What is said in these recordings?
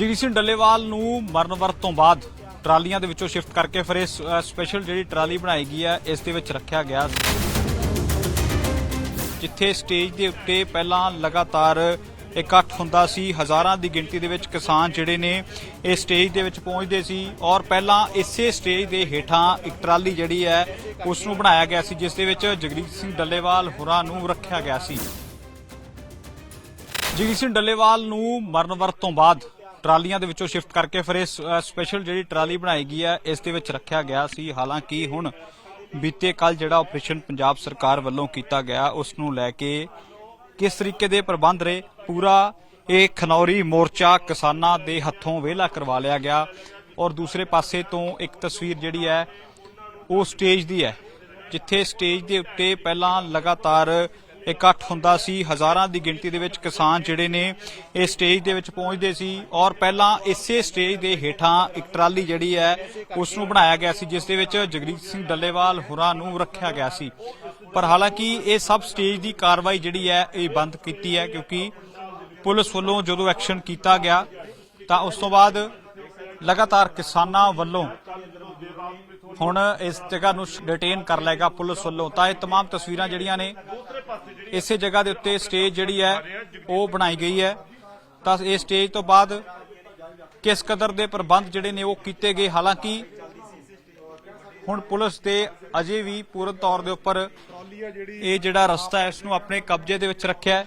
ਜਗਜੀਤ ਸਿੰਘ ਡੱਲੇਵਾਲ ਨੂੰ ਮਰਨ ਵਰਤ ਤੋਂ ਬਾਅਦ ਟਰਾਲੀਆਂ ਦੇ ਵਿੱਚੋਂ ਸ਼ਿਫਟ ਕਰਕੇ ਫਿਰ ਇਹ ਸਪੈਸ਼ਲ ਜਿਹੜੀ ਟਰਾਲੀ ਬਣਾਈ ਗਈ ਹੈ, ਇਸ ਦੇ ਵਿੱਚ ਰੱਖਿਆ ਗਿਆ ਜਿੱਥੇ ਸਟੇਜ ਦੇ ਉੱਤੇ ਪਹਿਲਾਂ ਲਗਾਤਾਰ ਇਕੱਠ ਹੁੰਦਾ ਸੀ, ਹਜ਼ਾਰਾਂ ਦੀ ਗਿਣਤੀ ਦੇ ਵਿੱਚ ਕਿਸਾਨ ਜਿਹੜੇ ਨੇ ਇਹ ਸਟੇਜ ਦੇ ਵਿੱਚ ਪਹੁੰਚਦੇ ਸੀ ਔਰ ਪਹਿਲਾਂ ਇਸੇ ਸਟੇਜ ਦੇ ਹੇਠਾਂ ਇੱਕ ਟਰਾਲੀ ਜਿਹੜੀ ਹੈ ਉਸ ਨੂੰ ਬਣਾਇਆ ਗਿਆ ਸੀ, ਜਿਸ ਦੇ ਵਿੱਚ ਜਗਜੀਤ ਸਿੰਘ ਡੱਲੇਵਾਲ ਹੋਰਾਂ ਨੂੰ ਰੱਖਿਆ ਗਿਆ ਸੀ। ਜਗਜੀਤ ਸਿੰਘ ਡੱਲੇਵਾਲ ਨੂੰ ਮਰਨ ਵਰਤ ਤੋਂ ਬਾਅਦ ਟਰਾਲੀਆਂ ਦੇ ਵਿੱਚੋਂ ਸ਼ਿਫਟ ਕਰਕੇ ਫਿਰ ਇਹ ਸਪੈਸ਼ਲ ਜਿਹੜੀ ਟਰਾਲੀ ਬਣਾਈ ਗਈ ਹੈ, ਇਸ ਦੇ ਵਿੱਚ ਰੱਖਿਆ ਗਿਆ ਸੀ। ਹਾਲਾਂਕਿ ਹੁਣ ਬੀਤੇ ਕੱਲ ਜਿਹੜਾ ਆਪਰੇਸ਼ਨ ਪੰਜਾਬ ਸਰਕਾਰ ਵੱਲੋਂ ਕੀਤਾ ਗਿਆ, ਉਸ ਨੂੰ ਲੈ ਕੇ ਕਿਸ ਤਰੀਕੇ ਦੇ ਪ੍ਰਬੰਧ ਰਹੇ? ਪੂਰਾ ਇਹ ਖਨੌਰੀ ਮੋਰਚਾ ਕਿਸਾਨਾਂ ਦੇ ਹੱਥੋਂ ਵਿਹਲਾ ਕਰਵਾ ਲਿਆ ਗਿਆ। ਔਰ ਦੂਸਰੇ ਪਾਸੇ ਤੋਂ ਇੱਕ ਤਸਵੀਰ ਜਿਹੜੀ ਹੈ, ਉਹ ਸਟੇਜ ਦੀ ਹੈ, ਜਿੱਥੇ ਸਟੇਜ ਦੇ ਉੱਤੇ ਪਹਿਲਾਂ ਲਗਾਤਾਰ ਇਕੱਠ ਹੁੰਦਾ ਸੀ ਹਜ਼ਾਰਾਂ ਦੀ ਗਿਣਤੀ ਦੇ ਵਿੱਚ ਕਿਸਾਨ ਜਿਹੜੇ ਨੇ ਇਹ ਸਟੇਜ ਦੇ ਵਿੱਚ ਪਹੁੰਚਦੇ ਸੀ ਔਰ ਪਹਿਲਾਂ ਇਸੇ ਸਟੇਜ ਦੇ ਹੇਠਾਂ ਇੱਕ ਟਰਾਲੀ ਜਿਹੜੀ ਹੈ ਉਸ ਨੂੰ ਬਣਾਇਆ ਗਿਆ ਸੀ ਜਿਸ ਦੇ ਵਿੱਚ ਜਗਰੀਤ ਸਿੰਘ ਡੱਲੇਵਾਲ ਹੋਰਾਂ ਨੂੰ ਰੱਖਿਆ ਗਿਆ ਸੀ ਪਰ ਹਾਲਾਂਕਿ ਇਹ ਸਭ ਸਟੇਜ ਦੀ ਕਾਰਵਾਈ ਜਿਹੜੀ ਹੈ ਇਹ ਬੰਦ ਕੀਤੀ ਹੈ ਕਿਉਂਕਿ ਪੁਲਿਸ ਵੱਲੋਂ ਜਦੋਂ ਐਕਸ਼ਨ ਕੀਤਾ ਗਿਆ ਤਾਂ ਉਸ ਤੋਂ ਬਾਅਦ ਲਗਾਤਾਰ ਕਿਸਾਨਾਂ ਵੱਲੋਂ ਹੁਣ ਇਸ ਜਗ੍ਹਾ ਨੂੰ ਡਿਟੇਨ ਕਰ ਲਏਗਾ ਪੁਲਿਸ ਵੱਲੋਂ ਤਾਂ ਇਹ तमाम ਤਸਵੀਰਾਂ ਜਿਹੜੀਆਂ ਨੇ ਇਸੇ ਜਗ੍ਹਾ ਦੇ ਉੱਤੇ ਸਟੇਜ ਜਿਹੜੀ ਹੈ ਉਹ ਬਣਾਈ ਗਈ ਹੈ। ਤਾਂ ਇਹ ਸਟੇਜ ਤੋਂ ਬਾਅਦ ਕਿਸ ਕਦਰ ਦੇ ਪ੍ਰਬੰਧ ਜਿਹੜੇ ਨੇ ਉਹ ਕੀਤੇ ਗਏ? ਹਾਲਾਂਕਿ ਹੁਣ ਪੁਲਿਸ ਤੇ ਅਜੇ ਵੀ ਪੂਰਨ ਤੌਰ ਦੇ ਉੱਪਰ ਇਹ ਜਿਹੜਾ ਰਸਤਾ ਹੈ ਇਸ ਨੂੰ ਆਪਣੇ ਕਬਜ਼ੇ ਦੇ ਵਿੱਚ ਰੱਖਿਆ ਹੈ।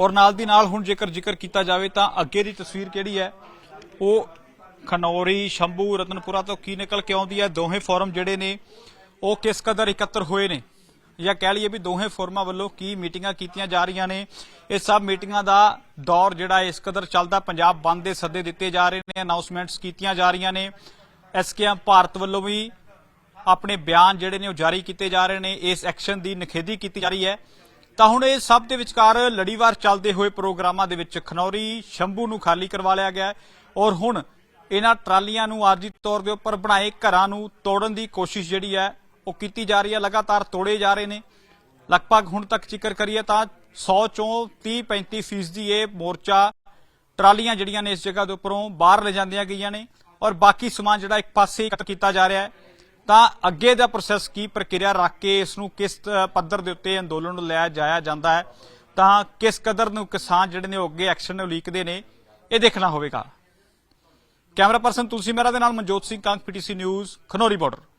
ਔਰ ਨਾਲ ਦੀ ਨਾਲ ਹੁਣ ਜੇਕਰ ਜ਼ਿਕਰ ਕੀਤਾ ਜਾਵੇ ਤਾਂ ਅੱਗੇ ਦੀ ਤਸਵੀਰ ਕਿਹੜੀ ਹੈ? ਉਹ ਖਨੌਰੀ ਸ਼ੰਭੂ ਰਤਨਪੁਰਾ ਤੋਂ ਕੀ ਨਿਕਲ ਕੇ ਆਉਂਦੀ ਹੈ? ਦੋਹੇ ਫੋਰਮ ਜਿਹੜੇ ਨੇ ਉਹ ਕਿਸ ਕਦਰ ਇਕੱਤਰ ਹੋਏ ਨੇ? ਜਾਂ ਕਹਿ ਲਈਏ ਵੀ ਦੋਹੇ ਫੋਰਮਾਂ ਵੱਲੋਂ ਕੀ ਮੀਟਿੰਗਾਂ ਕੀਤੀਆਂ ਜਾ ਰਹੀਆਂ ਨੇ, ਇਹ ਸਭ ਮੀਟਿੰਗਾਂ ਦਾ ਦੌਰ ਜਿਹੜਾ ਇਸ ਕਦਰ ਚੱਲਦਾ ਪੰਜਾਬ ਬੰਦ ਦੇ ਸੱਦੇ ਦਿੱਤੇ ਜਾ ਰਹੇ ਨੇ ਅਨਾਉਂਸਮੈਂਟਸ ਕੀਤੀਆਂ ਜਾ ਰਹੀਆਂ ਨੇ। ਐਸਕੇਐਮ ਭਾਰਤ ਵੱਲੋਂ ਵੀ ਆਪਣੇ ਬਿਆਨ ਜਿਹੜੇ ਨੇ ਉਹ ਜਾਰੀ ਕੀਤੇ ਜਾ ਰਹੇ ਨੇ, ਇਸ ਐਕਸ਼ਨ ਦੀ ਨਿਖੇਧੀ ਕੀਤੀ ਜਾ ਰਹੀ ਹੈ। ਤਾਂ ਹੁਣ ਇਹ ਸਭ ਦੇ ਵਿਚਕਾਰ ਲੜੀਵਾਰ ਚੱਲਦੇ ਹੋਏ ਪ੍ਰੋਗਰਾਮਾਂ ਦੇ ਵਿੱਚ ਖਨੌਰੀ, ਸ਼ੰਭੂ ਨੂੰ ਖਾਲੀ ਕਰਵਾ ਲਿਆ ਗਿਆ ਔਰ ਹੁਣ ਇਹਨਾਂ ਟਰਾਲੀਆਂ ਨੂੰ ਆਰਜੀ ਤੌਰ ਦੇ ਉੱਪਰ ਬਣਾਏ ਘਰਾਂ ਨੂੰ ਤੋੜਨ ਦੀ ਕੋਸ਼ਿਸ਼ ਜਿਹੜੀ ਹੈ ਉਹ ਕੀਤੀ ਜਾ ਰਹੀ ਹੈ, ਲਗਾਤਾਰ ਤੋੜੇ ਜਾ ਰਹੇ ਨੇ। ਲਗਭਗ ਹੁਣ ਤੱਕ ਜ਼ਿਕਰ ਕਰੀਏ ਤਾਂ 100 ਚੋਂ 30 35 ਫੀਸਦੀ ਇਹ ਮੋਰਚਾ ਟਰਾਲੀਆਂ ਜਿਹੜੀਆਂ ਨੇ ਇਸ ਜਗ੍ਹਾ ਦੇ ਉੱਪਰੋਂ ਬਾਹਰ ਲੈ ਜਾਂਦੀਆਂ ਗਈਆਂ ਨੇ ਔਰ ਬਾਕੀ ਸਮਾਨ ਜਿਹੜਾ ਇੱਕ ਪਾਸੇ ਇਕੱਠ ਕੀਤਾ ਜਾ ਰਿਹਾ ਹੈ। ਤਾਂ ਅੱਗੇ ਦਾ ਪ੍ਰੋਸੈਸ ਕੀ ਪ੍ਰਕਿਰਿਆ ਰੱਖ ਕੇ ਇਸ ਨੂੰ ਕਿਸ ਪੱਧਰ ਦੇ ਉੱਤੇ ਅੰਦੋਲਨ ਨੂੰ ਲਿਆ ਜਾਇਆ ਜਾਂਦਾ ਹੈ, ਤਾਂ ਕਿਸ ਕਦਰ ਨੂੰ ਕਿਸਾਨ ਜਿਹੜੇ ਨੇ ਉਹ ਅੱਗੇ ਐਕਸ਼ਨ ਉਲੀਕਦੇ ਨੇ, ਇਹ ਦੇਖਣਾ ਹੋਵੇਗਾ। ਕੈਮਰਾ ਪਰਸਨ ਤੁਲਸੀ ਮਹਿਰਾ ਦੇ ਨਾਲ Manjot Singh Kang PTC news, Khanauri border